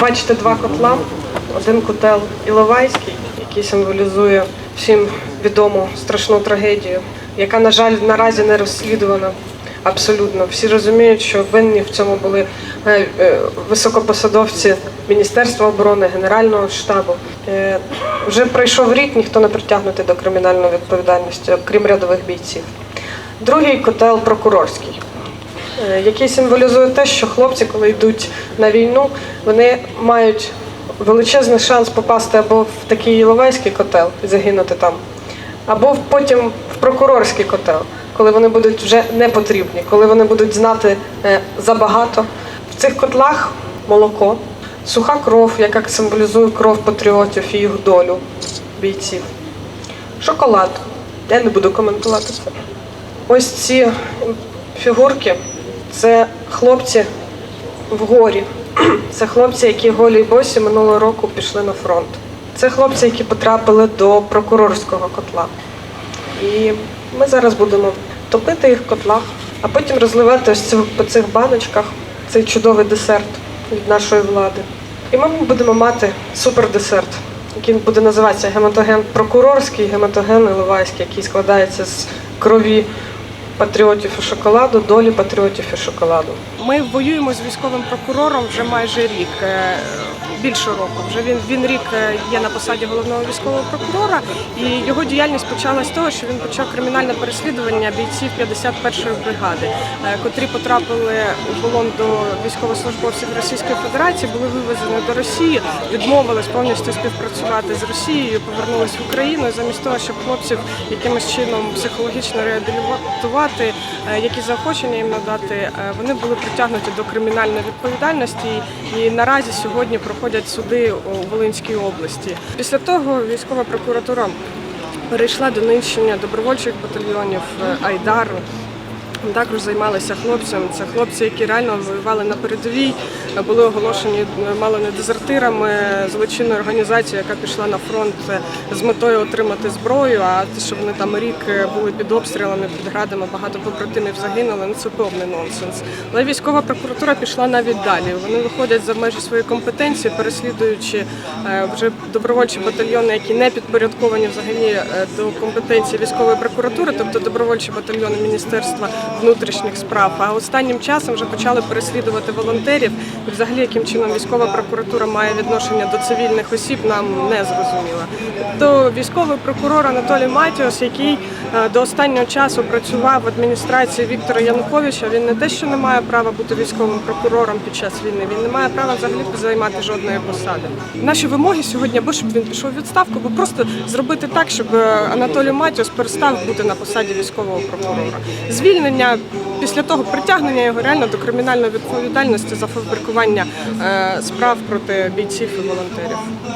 Бачите два котла. Один котел Іловайський, який символізує всім відому страшну трагедію, яка, на жаль, наразі не розслідувана. Абсолютно всі розуміють, що винні в цьому були е, е, високопосадовці Міністерства оборони, Генерального штабу. Е, Вже пройшов рік, ніхто не притягнутий до кримінальної відповідальності, окрім рядових бійців. Другий котел прокурорський, який символізує те, що хлопці, коли йдуть на війну, вони мають величезний шанс попасти або в такий Іловайський котел і загинути там, або потім в прокурорський котел, коли вони будуть вже не потрібні, коли вони будуть знати е, забагато. В цих котлах молоко, суха кров, яка символізує кров патріотів і їх долю бійців. Шоколад. Я не буду коментувати це. Ось ці фігурки це хлопці в горі. Це хлопці, які голі й босі минулого року пішли на фронт. Це хлопці, які потрапили до прокурорського котла. І ми зараз будемо топити їх в котлах, а потім розливати ось по цих баночках цей чудовий десерт від нашої влади. І ми будемо мати супердесерт, який буде називатися гематоген прокурорський, гематоген Іловайський, який складається з крові патріотів і шоколаду, долі патріотів і шоколаду. Ми воюємо з військовим прокурором вже майже рік, е, більше року. Вже він він рік е, є на посаді головного військового прокурора, і його діяльність почалась з того, що він почав кримінальне переслідування бійців 51-ї бригади, е, котрі потрапили у полон до військовослужбовців Російської Федерації, були вивезені до Росії, відмовились повністю співпрацювати з Росією, повернулись в Україну. І замість того, щоб хлопців якимось чином психологічно реабілітувати, е, які заохочення їм надати, вони були притягнуті до кримінальної відповідальності і наразі сьогодні проходять суди у Волинській області. Після того військова прокуратура перейшла до нищення добровольчих батальйонів е, Айдару. Також займалися хлопцями. Це хлопці, які реально воювали на передовій, були оголошені е, мало не дезертирами злочинної організації, яка пішла на фронт е, з метою отримати зброю. А те, що вони там рік е, були під обстрілами, під градами, багато побратимів загинули. Ну це повний нонсенс. Але військова прокуратура пішла навіть далі. Вони виходять за межі своєї компетенції, переслідуючи вже добровольчі батальйони, які не підпорядковані взагалі до компетенції військової прокуратури, тобто добровольчі батальйони міністерства внутрішніх справ. А останнім часом вже почали переслідувати волонтерів. І взагалі, яким чином військова прокуратура має відношення до цивільних осіб, нам не зрозуміло. То військовий прокурор Анатолій Матіос, який е, до останнього часу працював в адміністрації Віктора Януковича, він не те, що не має права бути військовим прокурором під час війни, він не має права взагалі займати жодної посади. Наші вимоги сьогодні або щоб він пішов у відставку, або просто зробити так, щоб е, Анатолій Матіос перестав бути на посаді військового прокурора. Звільнення після того притягнення його реально до кримінальної відповідальності за фабрикування е, справ проти бійців і волонтерів.